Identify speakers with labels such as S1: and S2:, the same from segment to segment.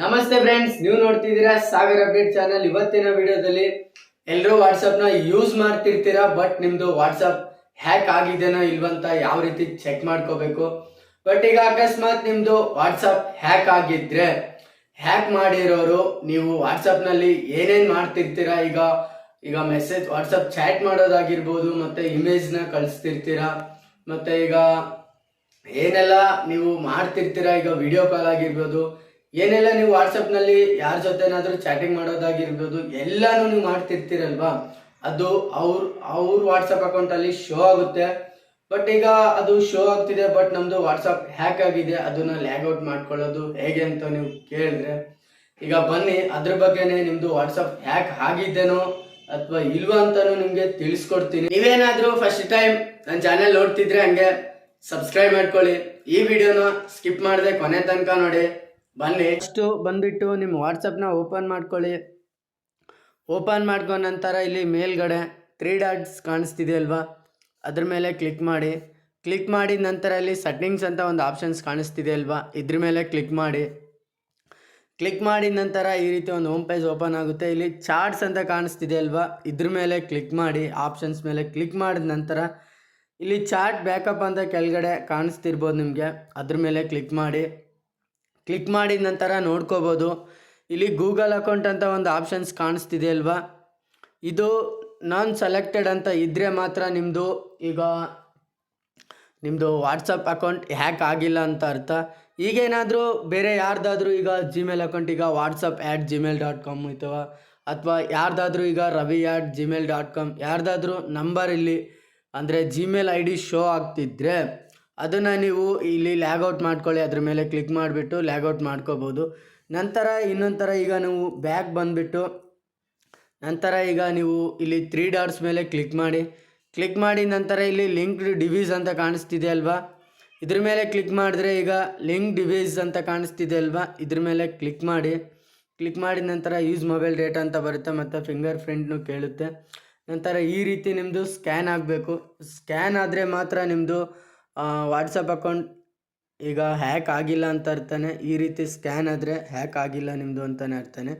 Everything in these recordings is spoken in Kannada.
S1: ನಮಸ್ತೆ ಫ್ರೆಂಡ್ಸ್ ನೀವು ನೋಡ್ತಿದ್ದೀರಾ ಸಾಗರ್ ಅಪ್ಡೇಟ್ ಚಾನಲ್ ಇವತ್ತಿನ ವಿಡಿಯೋದಲ್ಲಿ ಎಲ್ಲರೂ ವಾಟ್ಸಪ್ನ ಯೂಸ್ ಮಾಡ್ತಿರ್ತೀರಾ ಬಟ್ ನಿಮ್ದು ವಾಟ್ಸಪ್ ಹ್ಯಾಕ್ ಆಗಿದೆನೋ ಇಲ್ವಂತ ಯಾವ ರೀತಿ ಚೆಕ್ ಮಾಡ್ಕೋಬೇಕು? ಬಟ್ ಈಗ ಅಕಸ್ಮಾತ್ ನಿಮ್ದು ವಾಟ್ಸಪ್ ಹ್ಯಾಕ್ ಆಗಿದ್ರೆ ಹ್ಯಾಕ್ ಮಾಡಿರೋರು ನೀವು ವಾಟ್ಸಪ್ನಲ್ಲಿ ಏನೇನ್ ಮಾಡ್ತಿರ್ತೀರಾ? ಈಗ ಈಗ ಮೆಸೇಜ್ ವಾಟ್ಸಪ್ ಚಾಟ್ ಮಾಡೋದಾಗಿರ್ಬೋದು, ಮತ್ತೆ ಇಮೇಜ್ನ ಕಳಿಸ್ತಿರ್ತೀರಾ? ಮತ್ತೆ ಈಗ ಏನೆಲ್ಲ ನೀವು ಮಾಡ್ತಿರ್ತೀರಾ? ಈಗ ವಿಡಿಯೋ ಕಾಲ್ ಆಗಿರ್ಬೋದು ಏನೆಲ್ಲ, ನೀವು ವಾಟ್ಸಪ್ನಲ್ಲಿ ಯಾರ ಜೊತೆನಾದ್ರೂ ಚಾಟಿಂಗ್ ಮಾಡೋದಾಗಿರ್ಬೋದು, ಎಲ್ಲಾನು ನೀವು ಮಾಡ್ತಿರ್ತೀರಲ್ವಾ? ಅದು ಅವ್ರ ಅವ್ರ ವಾಟ್ಸಪ್ ಅಕೌಂಟ್ ಅಲ್ಲಿ ಶೋ ಆಗುತ್ತೆ. ಬಟ್ ಈಗ ಅದು ಶೋ ಆಗ್ತಿದೆ ಬಟ್ ನಮ್ದು ವಾಟ್ಸಪ್ ಹ್ಯಾಕ್ ಆಗಿದೆ, ಅದನ್ನ ಲ್ಯಾಗ್ ಔಟ್ ಮಾಡ್ಕೊಳ್ಳೋದು ಹೇಗೆ ಅಂತ ನೀವು ಕೇಳಿದ್ರೆ, ಈಗ ಬನ್ನಿ, ಅದ್ರ ಬಗ್ಗೆನೇ ನಿಮ್ದು ವಾಟ್ಸಪ್ ಹ್ಯಾಕ್ ಆಗಿದ್ದೇನೋ ಅಥವಾ ಇಲ್ವಾ ಅಂತಾನು ನಿಮ್ಗೆ ತಿಳಿಸ್ಕೊಡ್ತೀನಿ. ನೀವೇನಾದ್ರೂ ಫಸ್ಟ್ ಟೈಮ್ ನನ್ನ ಚಾನೆಲ್ ನೋಡ್ತಿದ್ರೆ ಹಂಗೆ ಸಬ್ಸ್ಕ್ರೈಬ್ ಮಾಡ್ಕೊಳ್ಳಿ. ಈ ವಿಡಿಯೋನ ಸ್ಕಿಪ್ ಮಾಡದೆ ಕೊನೆ ತನಕ ನೋಡಿ. ಬನ್ನಿ. ಫಸ್ಟು ಬಂದ್ಬಿಟ್ಟು ನಿಮ್ಮ ವಾಟ್ಸಪ್ನ ಓಪನ್ ಮಾಡ್ಕೊಳ್ಳಿ. ಓಪನ್ ಮಾಡ್ಕೊಂಡ ನಂತರ ಇಲ್ಲಿ ಮೇಲ್ಗಡೆ ತ್ರೀ ಡಾಟ್ಸ್ ಕಾಣಿಸ್ತಿದೆ ಅಲ್ವಾ? ಅದ್ರ ಮೇಲೆ ಕ್ಲಿಕ್ ಮಾಡಿ. ಕ್ಲಿಕ್ ಮಾಡಿದ ನಂತರ ಇಲ್ಲಿ ಸೆಟ್ಟಿಂಗ್ಸ್ ಅಂತ ಒಂದು ಆಪ್ಷನ್ಸ್ ಕಾಣಿಸ್ತಿದೆ ಅಲ್ವಾ? ಇದ್ರ ಮೇಲೆ ಕ್ಲಿಕ್ ಮಾಡಿ. ಕ್ಲಿಕ್ ಮಾಡಿದ ನಂತರ ಈ ರೀತಿ ಒಂದು ಹೋಮ್ ಪೇಜ್ ಓಪನ್ ಆಗುತ್ತೆ. ಇಲ್ಲಿ ಚಾರ್ಟ್ಸ್ ಅಂತ ಕಾಣಿಸ್ತಿದೆ ಅಲ್ವಾ? ಇದ್ರ ಮೇಲೆ ಕ್ಲಿಕ್ ಮಾಡಿ ಆಪ್ಷನ್ಸ್ ಮೇಲೆ ಕ್ಲಿಕ್ ಮಾಡಿದ ನಂತರ ಇಲ್ಲಿ ಚಾರ್ಟ್ ಬ್ಯಾಕಪ್ ಅಂತ ಕೆಳಗಡೆ ಕಾಣಿಸ್ತಿರ್ಬೋದು ನಿಮಗೆ. ಅದ್ರ ಮೇಲೆ ಕ್ಲಿಕ್ ಮಾಡಿ. ಕ್ಲಿಕ್ ಮಾಡಿದ ನಂತರ ನೋಡ್ಕೋಬೋದು. ಇಲ್ಲಿ ಗೂಗಲ್ ಅಕೌಂಟ್ ಅಂತ ಒಂದು ಆಪ್ಷನ್ಸ್ ಕಾಣಿಸ್ತಿದೆ ಅಲ್ವಾ? ಇದು ನಾನ್ ಸೆಲೆಕ್ಟೆಡ್ ಅಂತ ಇದ್ದರೆ ಮಾತ್ರ ನಿಮ್ಮದು ಈಗ ನಿಮ್ಮದು ವಾಟ್ಸಪ್ ಅಕೌಂಟ್ ಹ್ಯಾಕ್ ಆಗಿಲ್ಲ ಅಂತ ಅರ್ಥ. ಈಗೇನಾದರೂ ಬೇರೆ ಯಾರ್ದಾದ್ರೂ ಈಗ ಜಿಮೇಲ್ ಅಕೌಂಟ್ ಈಗ WhatsApp at Gmail dot com ಅಥವಾ ಅಥವಾ ಯಾರ್ದಾದ್ರೂ ಈಗ Ravi at Gmail dot com ಯಾರ್ದಾದ್ರೂ number ಇಲ್ಲಿ ಅಂದರೆ ಜಿಮೇಲ್ ಐ ಡಿ ಶೋ ಆಗ್ತಿದ್ರೆ ಅದನ್ನು ನೀವು ಇಲ್ಲಿ ಲ್ಯಾಗೌಟ್ ಮಾಡ್ಕೊಳ್ಳಿ, ಅದ್ರ ಮೇಲೆ ಕ್ಲಿಕ್ ಮಾಡಿಬಿಟ್ಟು ಲ್ಯಾಗೌಟ್ ಮಾಡ್ಕೋಬೋದು. ನಂತರ ಇನ್ನೊಂಥರ ಥರ ಈಗ ನೀವು ಬ್ಯಾಗ್ ಬಂದುಬಿಟ್ಟು, ನಂತರ ಈಗ ನೀವು ಇಲ್ಲಿ ತ್ರೀ ಡಾಟ್ಸ್ ಮೇಲೆ ಕ್ಲಿಕ್ ಮಾಡಿ. ಕ್ಲಿಕ್ ಮಾಡಿ ನಂತರ ಇಲ್ಲಿ ಲಿಂಕ್ಡ್ ಡಿವೀಸ್ ಅಂತ ಕಾಣಿಸ್ತಿದೆ ಅಲ್ವಾ? ಇದ್ರ ಮೇಲೆ ಕ್ಲಿಕ್ ಮಾಡಿದ್ರೆ ಈಗ ಲಿಂಕ್ ಡಿವೈಸ್ ಅಂತ ಕಾಣಿಸ್ತಿದೆ ಅಲ್ವಾ? ಇದ್ರ ಮೇಲೆ ಕ್ಲಿಕ್ ಮಾಡಿ. ಕ್ಲಿಕ್ ಮಾಡಿದ ನಂತರ ಯೂಸ್ ಮೊಬೈಲ್ ಡೇಟಾ ಅಂತ ಬರುತ್ತೆ, ಮತ್ತು ಫಿಂಗರ್ ಪ್ರಿಂಟ್ನು ಕೇಳುತ್ತೆ. ನಂತರ ಈ ರೀತಿ ನಿಮ್ಮದು ಸ್ಕ್ಯಾನ್ ಆಗಬೇಕು. ಸ್ಕ್ಯಾನ್ ಆದರೆ ಮಾತ್ರ ನಿಮ್ಮದು ವಾಟ್ಸಪ್ ಅಕೌಂಟ್ ಈಗ ಹ್ಯಾಕ್ ಆಗಿಲ್ಲ ಅಂತ ಅರ್ಥನೇ, ಈ ರೀತಿ ಸ್ಕ್ಯಾನ್ ಆದರೆ ಹ್ಯಾಕ್ ಆಗಿಲ್ಲ ನಿಮ್ಮದು ಅಂತಲೇ ಅರ್ಥನೇ.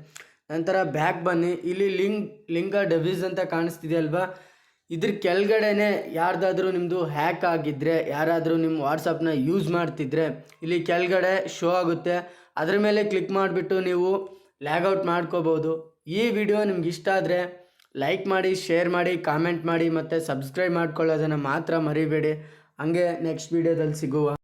S1: ನಂತರ ಬ್ಯಾಕ್ ಬನ್ನಿ, ಇಲ್ಲಿ ಲಿಂಕ್ ಲಿಂಗ ಡೆವಿಸ್ ಅಂತ ಕಾಣಿಸ್ತಿದೆ ಅಲ್ವಾ ಇದ್ರ ಕೆಳಗಡೆನೆ ಯಾರ್ದಾದ್ರೂ ನಿಮ್ಮದು ಹ್ಯಾಕ್ ಆಗಿದ್ದರೆ ಯಾರಾದರೂ ನಿಮ್ಮ ವಾಟ್ಸಪ್ನ ಯೂಸ್ ಮಾಡ್ತಿದ್ರೆ, ಇಲ್ಲಿ ಕೆಳಗಡೆ ಶೋ ಆಗುತ್ತೆ. ಅದ್ರ ಮೇಲೆ ಕ್ಲಿಕ್ ಮಾಡಿಬಿಟ್ಟು ನೀವು ಲ್ಯಾಗೌಟ್ ಮಾಡ್ಕೋಬೋದು. ಈ ವಿಡಿಯೋ ನಿಮ್ಗೆ ಇಷ್ಟ ಆದರೆ ಲೈಕ್ ಮಾಡಿ ಶೇರ್ ಮಾಡಿ ಕಾಮೆಂಟ್ ಮಾಡಿ, ಮತ್ತು ಸಬ್ಸ್ಕ್ರೈಬ್ ಮಾಡ್ಕೊಳ್ಳೋದನ್ನು ಮಾತ್ರ ಮರಿಬೇಡಿ. ಹಂಗೆ ನೆಕ್ಸ್ಟ್ ವಿಡಿಯೋದಲ್ಲಿ ಸಿಗುವ